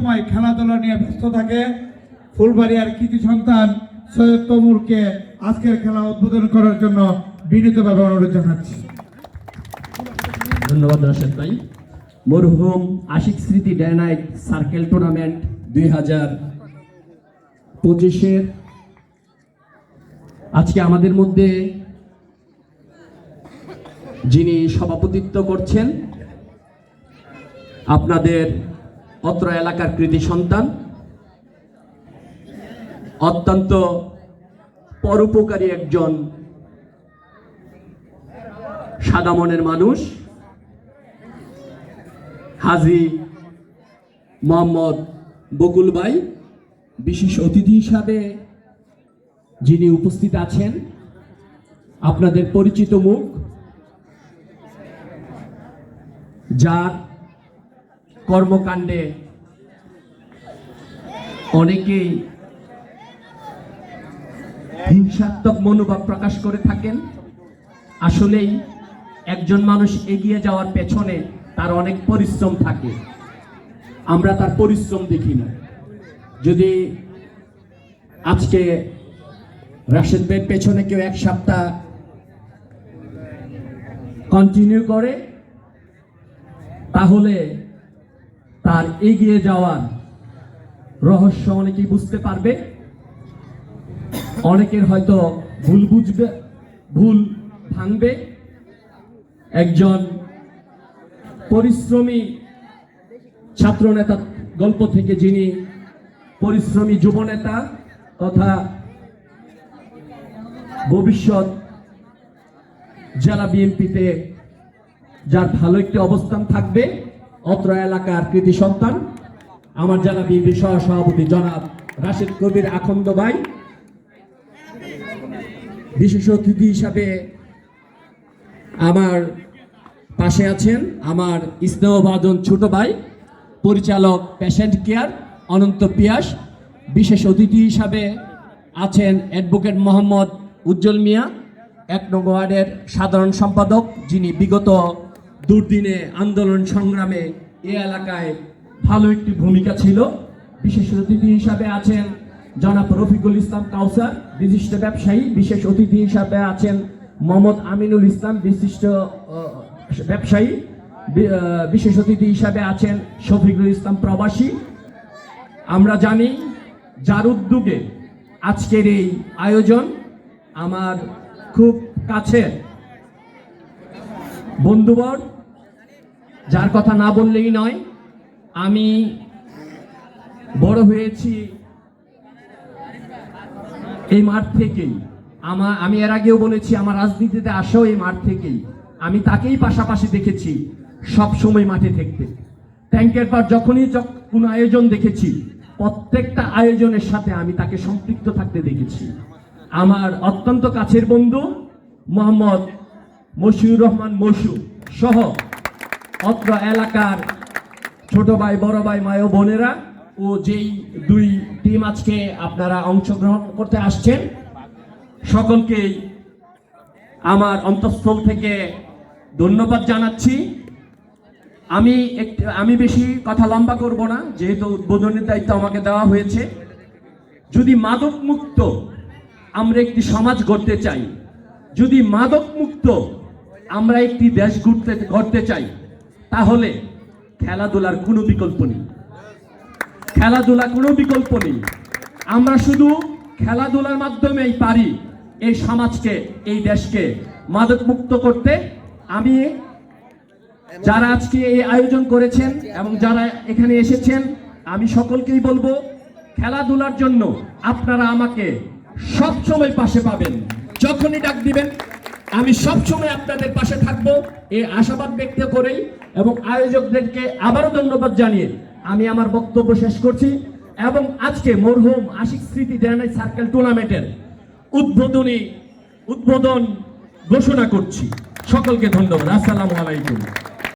সময় খেলাধুলা নিয়ে ব্যস্ত থাকে। ফুলবাড়িয়ার কৃতি সন্তান সৈয়দ তমুরকে আজকের খেলা উদ্বোধন করার জন্য বিনীতভাবে অনুরোধ জানাচ্ছি। ধন্যবাদ রাশেদ ভাই। মরহুম আশিক স্মৃতি ডে নাইট সার্কেল টুর্নামেন্ট দুই হাজার পঁচিশের। আজকে আমাদের মধ্যে যিনি সভাপতিত্ব করছেন, আপনাদের অত্র এলাকার কৃতি সন্তান। অত্যন্ত পরোপকারী একজন সাদা মনের মানুষ, হাজি মোহাম্মদ বকুল ভাই। বিশেষ অতিথি হিসাবে যিনি উপস্থিত আছেন, আপনাদের পরিচিত মুখ, যার কর্মকাণ্ডে অনেকেই হিংসাত্মক মনোভাব প্রকাশ করে থাকেন। আসলেই একজন মানুষ এগিয়ে যাওয়ার পেছনে তার অনেক পরিশ্রম থাকে। আমরা তার পরিশ্রম দেখি না। যদি আজকে রাশেদ ভাইয়ের পেছনে কেউ এক সপ্তাহ কন্টিনিউ করে, তাহলে তার এগিয়ে যাওয়ার রহস্য অনেকেই বুঝতে পারবে। অনেকের হয়তো ভুল বুঝবে, ভুল ভাঙবে। একজন পরিশ্রমী ছাত্রনেতা গল্প থেকে যিনি পরিশ্রমী যুবনেতা তথা ভবিষ্যৎ জেলা বিএনপিতে যার ভালো একটি অবস্থান থাকবে। অত্র এলাকার কৃতি সন্তান, আমার জেলা বিএনপি সহ সভাপতি জনাব রাশেদ কবির আখন্দ ভাই। বিশেষ অতিথি হিসাবে আমার পাশে আছেন আমার স্নেহভাজন ছোট ভাই, পরিচালক পেশেন্ট কেয়ার অনন্ত পিয়াস। বিশেষ অতিথি হিসাবে আছেন অ্যাডভোকেট মোহাম্মদ উজ্জ্বল মিয়া, এক নং ওয়ার্ডের সাধারণ সম্পাদক যিনি বিগত দুর্দিনে, আন্দোলন সংগ্রামে এ এলাকায় ভালো একটি ভূমিকা ছিল। বিশেষ অতিথি হিসাবে আছেন জনাব রফিকুল ইসলাম কাউসার, বিশিষ্ট ব্যবসায়ী। বিশেষ অতিথি হিসাবে আছেন মোহাম্মদ আমিনুল ইসলাম, বিশিষ্ট ব্যবসায়ী। বিশেষ অতিথি হিসাবে আছেন শফিকুল ইসলাম প্রবাসী। আমরা জানি যার উদ্যোগে আজকের এই আয়োজন আমার খুব কাছের বন্ধুবর যার কথা না বললেই নয়, আমি বড় হয়েছি এই মাঠ থেকেই। আমার আমি এর আগেও বলেছি, আমার রাজনীতিতে আসেও এই মাঠ থেকেই। আমি তাকেই পাশাপাশি দেখেছি সব সময় মাঠে থাকতে। ট্যাঙ্কের পর যখনই যখ- কোনো আয়োজন দেখেছি, প্রত্যেকটা আয়োজনের সাথে আমি তাকে সম্পৃক্ত থাকতে দেখেছি। আমার অত্যন্ত কাছের বন্ধু মোহাম্মদ মশিউর রহমান মশু সহ অত্র এলাকার ছোট ভাই, বড় ভাই মায় বোনেরা ও যেই দুই টিম আজকে আপনারা অংশগ্রহণ করতে আসছেন সকলকেই আমার অন্তঃস্থল থেকে ধন্যবাদ জানাচ্ছি। আমি একটু, আমি বেশি কথা লম্বা করব না, যেহেতু উদ্বোধনের দায়িত্ব আমাকে দেওয়া হয়েছে। যদি মাদক মুক্ত আমরা একটি সমাজ গড়তে চাই, যদি মাদক মুক্ত আমরা একটি দেশ ঘুরতে গড়তে চাই তাহলে খেলাধুলার কোনো বিকল্প নেই। খেলাধুলা কোনো বিকল্প নেই। আমরা শুধু খেলাধুলার মাধ্যমেই পারি এই সমাজকে, এই দেশকে মাদক মুক্ত করতে। আমি যারা আজকে এই আয়োজন করেছেন এবং যারা এখানে এসেছেন, আমি সকলকেই বলব, খেলাধুলার জন্য আপনারা আমাকে সবসময় পাশে পাবেন। যখনই ডাক দিবেন আমি সবসময় আপনাদের পাশে থাকব, এই আশাবাদ ব্যক্ত করেই এবং আয়োজকদেরকে আবারও ধন্যবাদ জানিয়ে আমি আমার বক্তব্য শেষ করছি এবং আজকে মরহুম আশিক স্মৃতি জেনারেল সার্কেল টুর্নামেন্টের উদ্বোধনী উদ্বোধন ঘোষণা করছি। সকলকে ধন্যবাদ। আসসালামু আলাইকুম।